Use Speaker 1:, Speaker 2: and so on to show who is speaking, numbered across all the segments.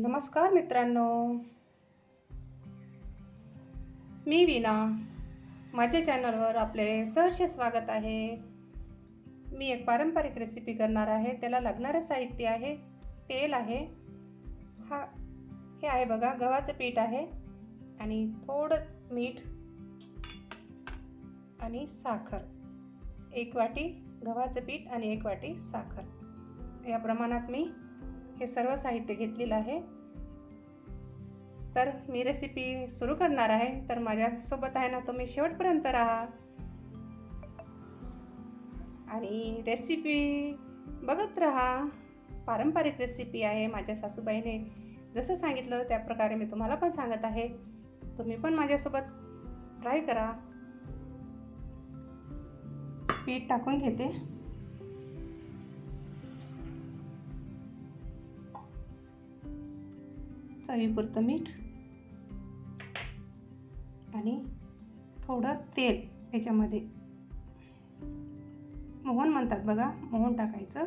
Speaker 1: नमस्कार मित्रांनो. मी विना माझ्या चॅनलवर आपले सहर्ष स्वागत आहे. मी एक पारंपरिक रेसिपी करणार आहे. त्याला लागणारं साहित्य आहे तेल आहे. हा हे आहे बघा गव्हाचं पीठ आहे. आणि थोडं मीठ आणि साखर. एक वाटी गव्हाचं पीठ आणि एक वाटी साखर. या प्रमाणात मी हे सर्व साहित्य घेतलेलं आहे. तर मी रेसिपी सुरू करणार आहे. तर माझ्यासोबत आहे ना तुम्ही शेवटपर्यंत राहा. आणि रेसिपी बघत राहा. पारंपरिक रेसिपी आहे माझ्या सासूबाईने. जसं सांगितलं त्या प्रकारे मी तुम्हाला पण सांगत आहे. तुम्ही पण माझ्यासोबत ट्राय करा. पीठ टाकून घेते. चवीपुरतं मीठ आणि थोडं तेल त्याच्यामध्ये मोहन म्हणतात बघा मोहन टाकायचं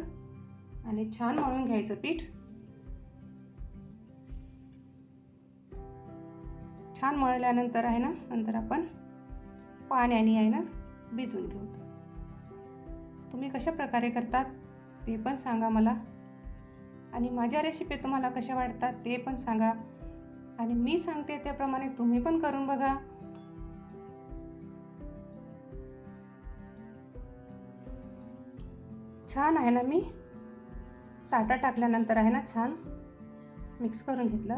Speaker 1: आणि छान मळून घ्यायचं पीठ. छान मळल्यानंतर आहे ना नंतर आपण पाण्याने आहे ना भिजून घेऊ. तुम्ही कशा प्रकारे करतात ते पण सांगा मला. आणि माझ्या रेसिपी तुम्हाला कशा वाटतात ते पण सांगा. आणि मी सांगते त्याप्रमाणे तुम्ही पण करून बघा. छान आहे ना मी? साठा टाकल्यानंतर आहे ना छान मिक्स करून घेतलं.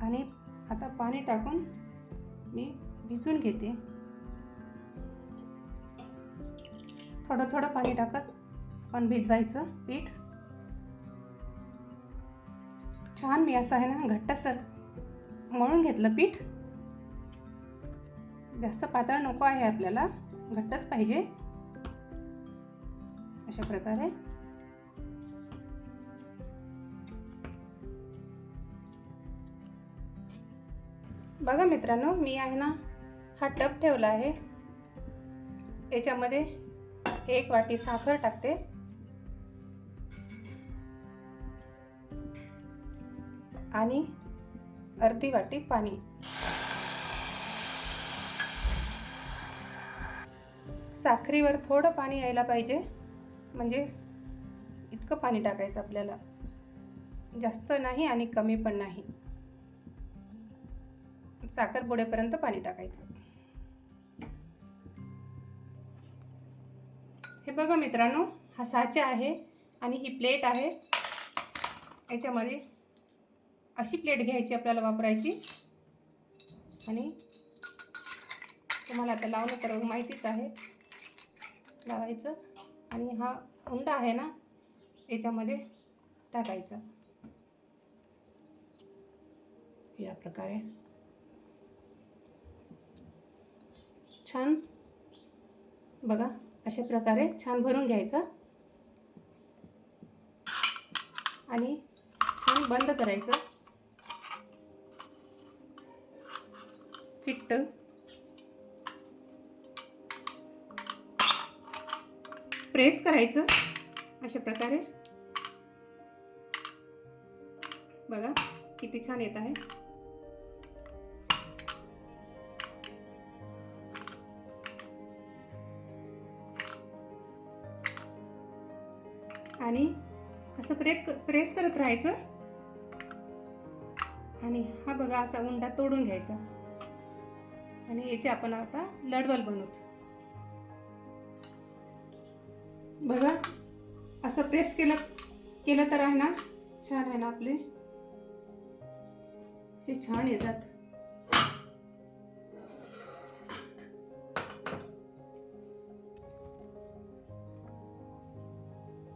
Speaker 1: आणि आता पाणी टाकून मी भिजून घेते. थोडं थोडं पाणी टाकत पण भिजवायचं पीठ. छान मी असं आहे ना घट्टसर मळून घेतलं पीठ. जास्त पातळ नको आहे आपल्याला घट्टच पाहिजे. अशा प्रकारे. बघा मित्रांनो मी आहे ना हा टप ठेवला आहे. याच्यामध्ये एक वाटी साखर टाकते. आणि अर्धी वाटी पाणी. साखरीवर थोडं पाणी यायला पाहिजे. म्हणजे इतकं पाणी टाकायचं आपल्याला. जास्त नाही आणि कमी पण नाही. साखर बुडेपर्यंत पाणी टाकायचं. हे बघा मित्रांनो हा साचा आहे आणि ही प्लेट आहे. याच्यामध्ये अशी प्लेट घ्यायची आपल्याला वापरायची. आणि तुम्हाला आता लावलं तर माहितीच आहे. लावायचं. आणि हा उंडा आहे ना याच्यामध्ये टाकायचा. या प्रकारे. छान. बघा अशा प्रकारे छान भरून घ्यायचं. आणि छान बंद करायचं. फिट्ट प्रेस करायचं अशा प्रकारे. बघा किती छान येत आहे. आणि असं प्रेस प्रेस करत राहायचं. आणि हा बघा असा उंडा तोडून घ्यायचा. आणि याचे आपण आता लडवल बनवतो. बघा असं प्रेस केलं केलं तर आहे ना छान आहे ना आपले. ते छान येतात.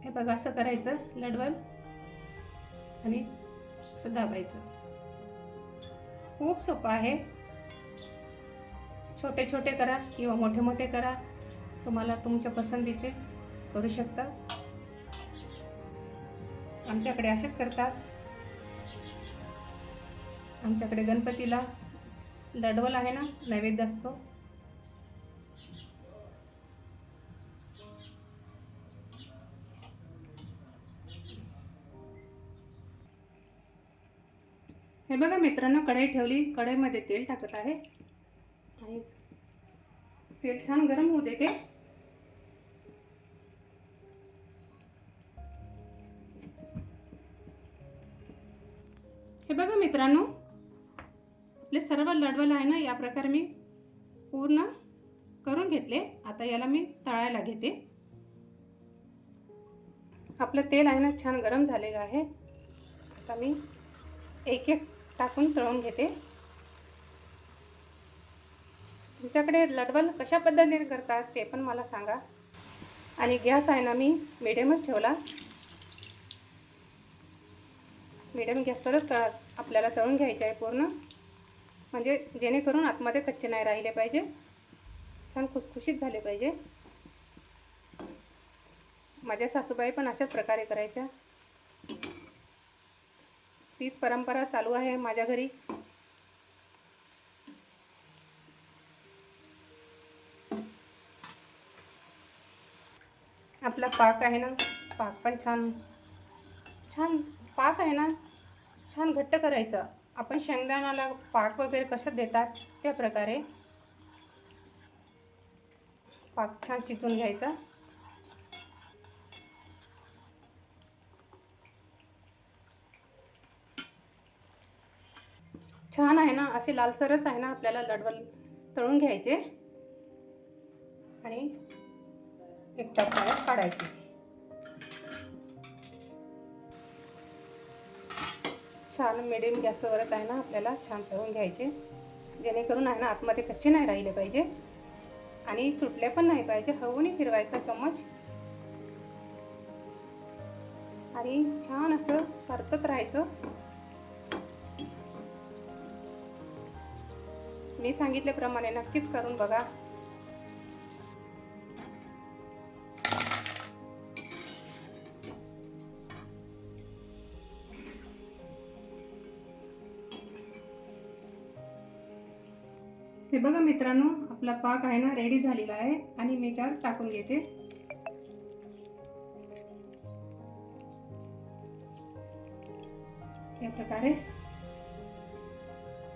Speaker 1: हे बघा असं करायचं लडवल. आणि असं दाबायचं. खूप सोपं आहे. छोटे छोटे करा किंवा मोठे मोठे करा. तुम्हाला तुमच्या पसंतीचे करू शकता. आमच्याकडे असेच करतात. आमच्याकडे गणपतीला लडवल आहे ना नैवेद्य असतो. हे बघा मित्रांनो कढई ठेवली. कढईमध्ये तेल टाकत आहे. आणि तेल छान गरम होऊ देते. हे बघा मित्रांनो आपले सर्व लडवल आहे ना या प्रकारे मी पूर्ण करून घेतले. आता याला मी तळायला घेते. आपलं तेल आहे ना छान गरम झालेलं आहे. आता मी एक एक टाकून तळून घेते. तुमच्याकडे लडवल कशा पद्धतीने करतात ते पण मला सांगा. आणि गॅस आहे ना मी मिडियमच ठेवला. मिडियम गॅसवरच आपल्याला तळून घ्यायचे आहे पूर्ण. म्हणजे जेणेकरून आतमध्ये कच्चे नाही राहिले पाहिजे. छान खुसखुशीत झाले पाहिजे. माझ्या सासूबाई पण अशाच प्रकारे करायच्या. तीच परंपरा चालू आहे माझ्या घरी. आपला पाक आहे ना पाक पण छान छान पाक आहे ना छान घट्ट करायचं. आपण शेंगदाण्याला पाक वगैरे कसं देतात त्या प्रकारे पाक छान शिजून घ्यायचा. छान आहे ना असे लालसरच आहे ना आपल्याला लडवल तळून घ्यायचे. आणि एक टप्प्यात काढायची. छान मिडियम गॅसवरच आहे ना आपल्याला छान तळून घ्यायचे. जेणेकरून आहे ना आतमध्ये कच्चे नाही राहिले पाहिजे. आणि सुटले पण नाही पाहिजे. हळूनी फिरवायचा चम्मच आणि छान असं परतत राहायचं. मी सांगितल्याप्रमाणे नक्कीच करून बघा. हे बघा मित्रांनो आपला पाक आहे ना रेडी झालेला आहे आणि मी त्यात टाकून घेते. या प्रकारे.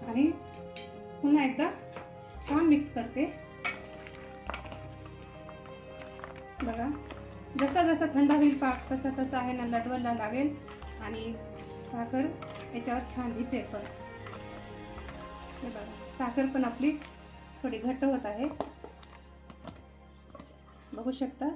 Speaker 1: आणि पुन्हा एकदा छान मिक्स करते. बघा जसा जसा थंड होईल पाक तसा तसा आहे ना लटवलला लागेल आणि साखर याच्यावर छान दिसेल पण. हे बघा. साखर पण आपली थोडी घट्ट होत आहे. बघू शकता.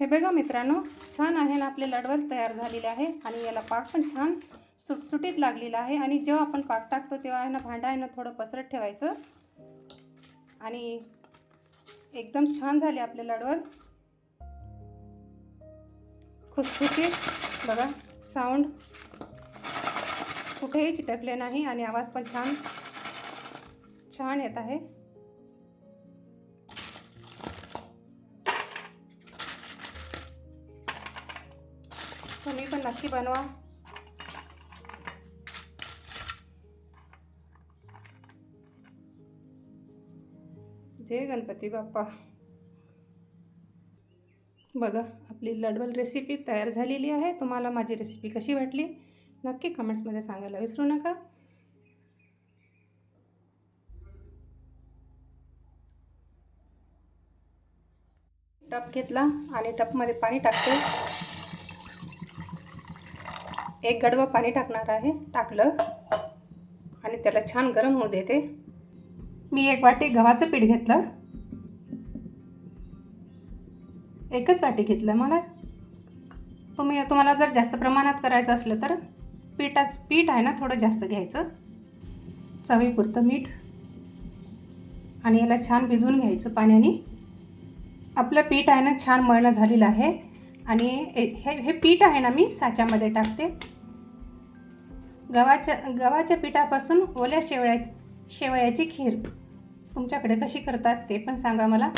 Speaker 1: हे बघा मित्रांनो छान आहे ना आपले लडवल तयार झालेले आहे आणि याला पाक पण छान सुटसुटीत लागलेला आहे आणि जेव्हा आपण पाक टाकतो तेव्हा आहे ना भांडा आहे ना थोडं पसरत ठेवायचं. आणि एकदम छान झाले आपले लडवल खुसखुशीत बघा साऊंड. कुठेही चिटकले नाही आणि आवाज पण छान छान येत आहे. तुम्ही पण नक्की बनवा. जय गणपती बाप्पा. बघा आपली लडवल रेसिपी तयार झालेली आहे. तुम्हाला माझी रेसिपी कशी वाटली? नक्की कमेंट्समध्ये सांगायला विसरू नका. टप घेतला आणि टपमध्ये पाणी टाकते. एक गडवं पाणी टाकणार आहे टाकलं. आणि त्याला छान गरम होऊ देते. मी एक वाटी गव्हाचं पीठ घेतलं. एकच वाटी घेतलं मला. तुम्ही तुम्हाला जर जास्त प्रमाणात करायचं असलं तर पिठाच पीठ आहे ना थोडं जास्त घ्यायचं. चवीपुरतं मीठ. आणि याला छान भिजवून घ्यायचं पाण्याने. आपलं पीठ आहे ना छान मळणं झालेलं आहे. आणि हे हे पीठ आहे ना मी साच्यामध्ये टाकते. गव्हाच्या गव्हाच्या पिठापासून ओल्या शेवळ्या शेवयाची खीर. तुमच्याकडे कशी करतात ते पण सांगा मला.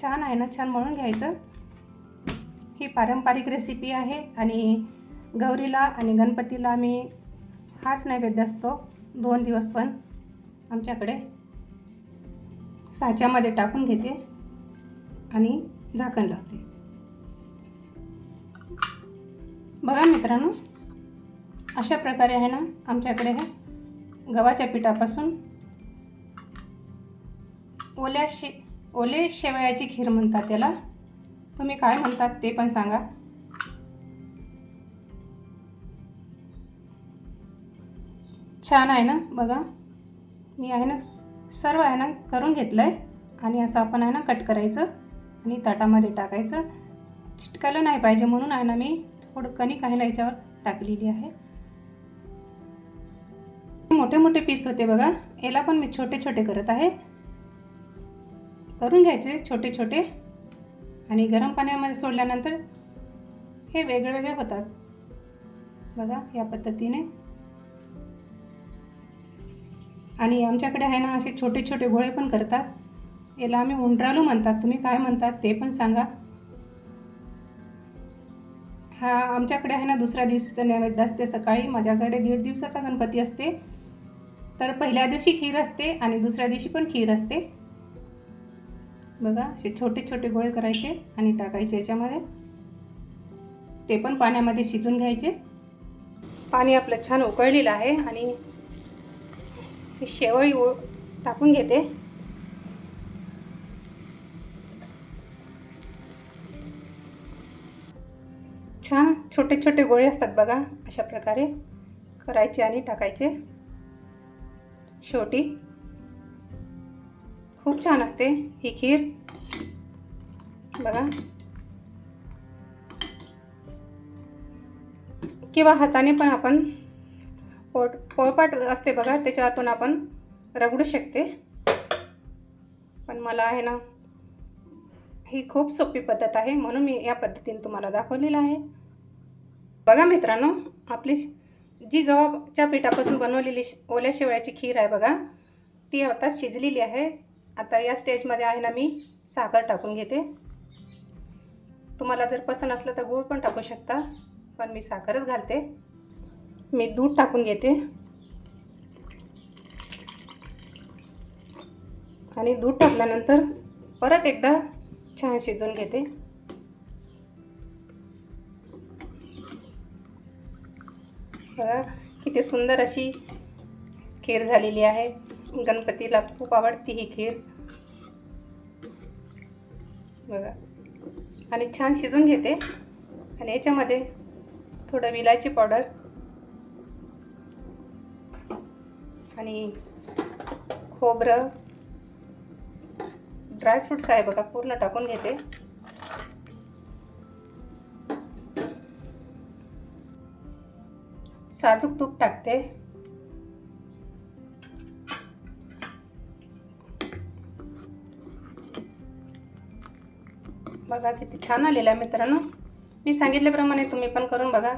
Speaker 1: छान आहे ना छान मळून घ्यायचं. ही पारंपरिक रेसिपी आहे आणि गौरीला आणि गणपतीला मी हाच नैवेद्य असतो. दोन दिवस पण आमच्याकडे साच्यामध्ये टाकून घेते आणि झाकण लावते. बघा मित्रांनो अशा प्रकारे आहे ना आमच्याकडे हे गव्हाच्या पिठापासून ओल्या शे ओले शेवयाची खीर म्हणतात त्याला. तुम्ही काय म्हणतात ते पण सांगा. छान आहे ना बघा. मी आहे ना सर्व आहे ना करून घेतलं आहे आणि असं आपण आहे ना कट करायचं. आणि ताटामध्ये टाकायचं. चिटकायला नाही पाहिजे म्हणून आहे ना मी थोडं कणिक आहे ना याच्यावर टाकलेली आहे. मोठे मोठे पीस होते बघा. याला पण मी छोटे छोटे करत आहे. करून घ्यायचे छोटे छोटे. आणि गरम पाण्यामध्ये सोडल्यानंतर हे वेगळे वेगळे होतात. बघा या पद्धतीने. आणि आमच्याकडे आहे ना असे छोटे छोटे गोळे पण करतात. याला आम्ही उंडरालू म्हणतात. तुम्ही काय म्हणतात ते पण सांगा. हा आमच्याकडे आहे ना दुसऱ्या दिवशीचं नैवेद्य असते. सकाळी माझ्याकडे दीड दिवसाचा गणपती असते. तर पहिल्या दिवशी खीर असते आणि दुसऱ्या दिवशी पण खीर असते. बघा असे छोटे छोटे गोळे करायचे आणि टाकायचे याच्यामध्ये. ते पण पाण्यामध्ये शिजून घ्यायचे. पाणी आपलं छान उकळलेलं आहे आणि ही शेवळी टाकून घेते. छान छोटे छोटे गोळे असतात बघा अशा प्रकारे करायचे आणि टाकायचे. शेवटी खूप छान असते ही खीर. बघा. किंवा हाताने पण आपण पोट पोळपाट असते बघा त्याच्यातून आपण रगडू शकते. पण मला आहे ना ही खूप सोपी पद्धत आहे म्हणून मी या पद्धतीने तुम्हाला दाखवलेलं आहे. बघा मित्रांनो आपली जी गव्हाच्या पिठापासून बनवलेली ओल्या शेवळ्याची खीर आहे बघा ती आता शिजलेली आहे. आता या स्टेजमध्ये आहे ना मी साखर टाकून घेते. तुम्हाला जर पसंत असलं तर गूळ पण टाकू शकता पण मी साखरच घालते. मी दूध टाकून घेते. आणि दूध टाकल्यानंतर परत एकदा छान शिजवून घेते. बघा किती सुंदर अशी खीर झालेली आहे. गणपतीला खूप आवडती ही खीर. बघा. आणि छान शिजून घेते. आणि याच्यामध्ये थोडं विलायची पावडर आणि खोबरं ड्रायफ्रुट्स आहे बघा पूर्ण टाकून घेते. साजूक तूप टाकते. बघा किती छान आलेला मित्रांनो. मी सांगितल्याप्रमाणे तुम्ही पण करून बघा.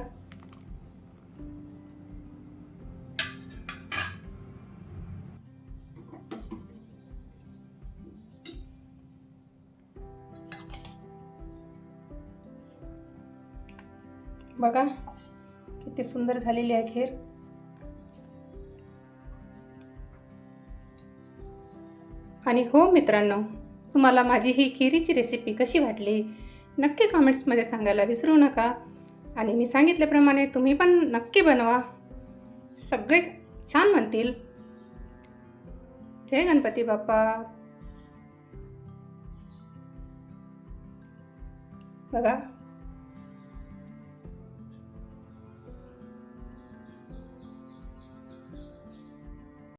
Speaker 1: बघा किती सुंदर झालेली आहे खीर आणि हो मित्रांनो तुम्हाला माझी ही खिरीची रेसिपी कशी वाटली नक्की कमेंट्समध्ये सांगायला विसरू नका. आणि मी सांगितल्याप्रमाणे तुम्ही पण नक्की बनवा. सगळे छान म्हणतील. जय गणपती बाप्पा. बघा